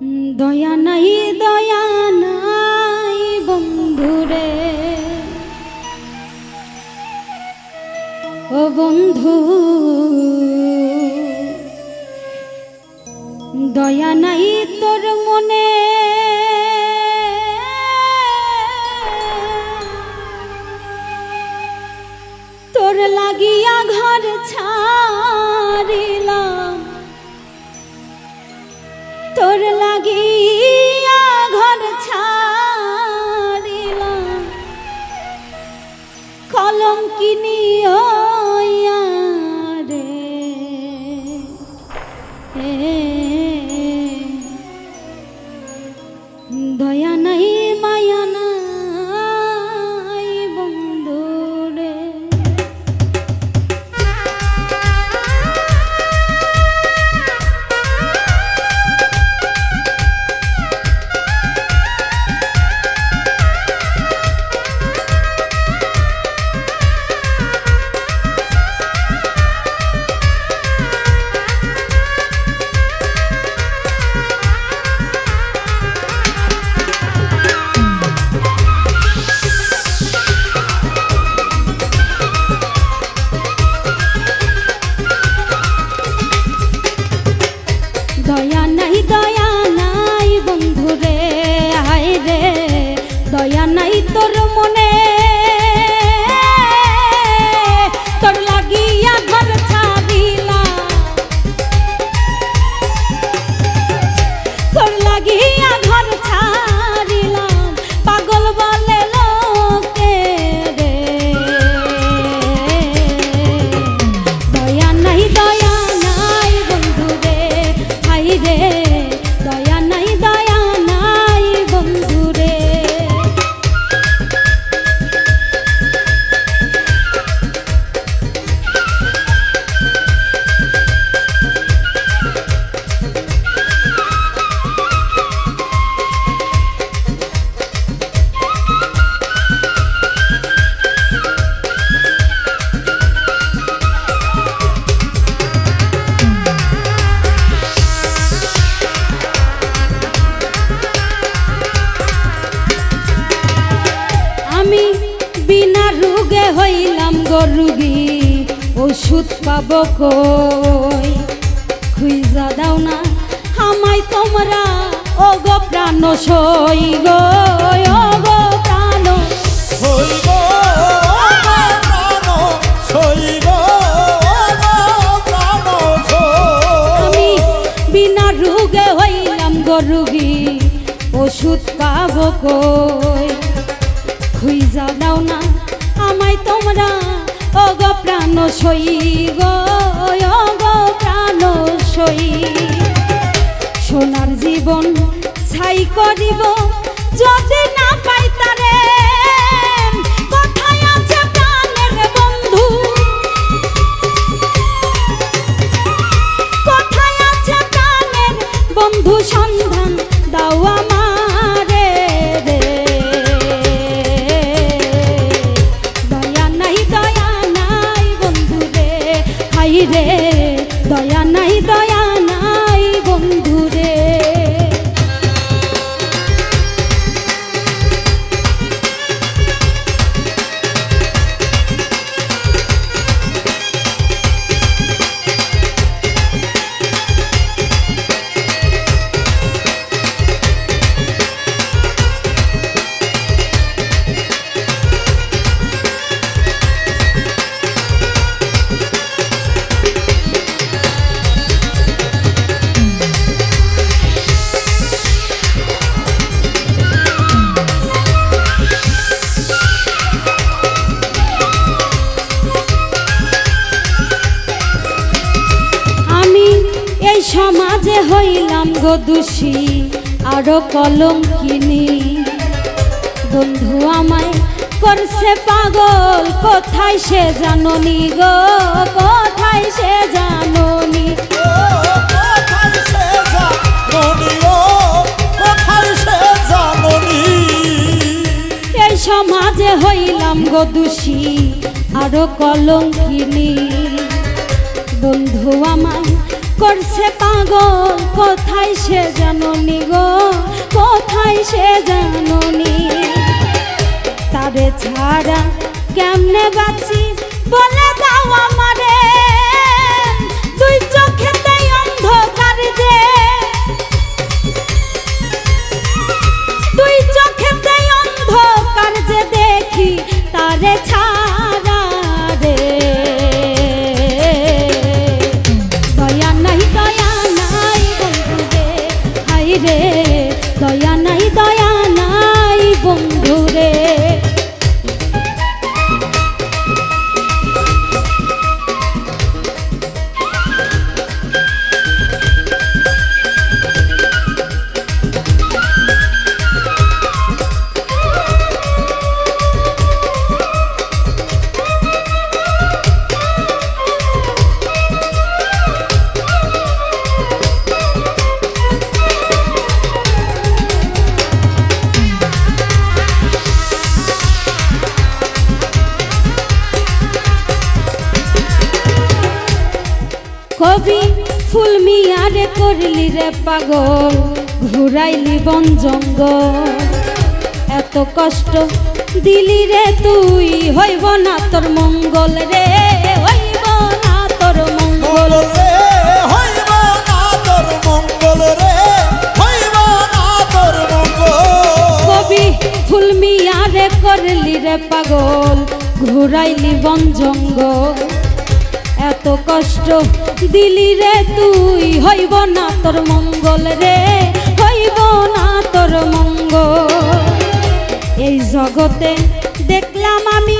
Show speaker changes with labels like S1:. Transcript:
S1: দয়া নাই দয়া নাই, বন্ধুরে। ও বন্ধু, দয়া নাই তোর মনে। তোর লাগিয়া ঘর ছাড়িলাম তোর লাগিয়া ঘর ছাড়িলাম। কলম কিনিও রে। দয়া নাই দয়া নাই তোর গরুগি ওষুধ পাব কই? খুইজা দাও না হামাই তোমরা ও গো প্রাণ সই গো ও গো প্রাণ আমি বিনা রোগে ওষুধ পাব কই? খুইজা দাও না আমায় তোমরা ও প্রাণ সই গো প্রাণ সই। সোনার জীবন ছাই করিব, যদি না পাই তারে। বন্ধু। বন্ধু সন্ধান দয়া নাই গো দোষী আরও কলম কিনি বন্ধু আমায় করছে পাগল কোথায় সে জাননি গো? কোথায় সে জাননি? এই সমাজে হইলাম গো দোষী আরও কলম কিনি বন্ধু আমায় করছে পাগল, কোথায় সে জাননি গো? কোথায় সে জাননি? তারে ছাড়া কেমনে বাঁচি? বলে দাও আমারে। ফুল মিয়ারে করলি রে পাগল ঘুরাইলি বন জঙ্গল। এত কষ্ট দিলি রে তুই হইব না তোর মঙ্গল রে হইব না তোর মঙ্গল।
S2: রে হইব না তোর মঙ্গল রে হইব না তোর মঙ্গল।
S1: কবি ফুল মিয়ারে করলি রে পাগল ঘুরাইলি বন জঙ্গল। কষ্ট দিলি রে তুই, হইব না তোর মঙ্গল রে, হইব না তোর মঙ্গল। এই জগতে দেখলাম আমি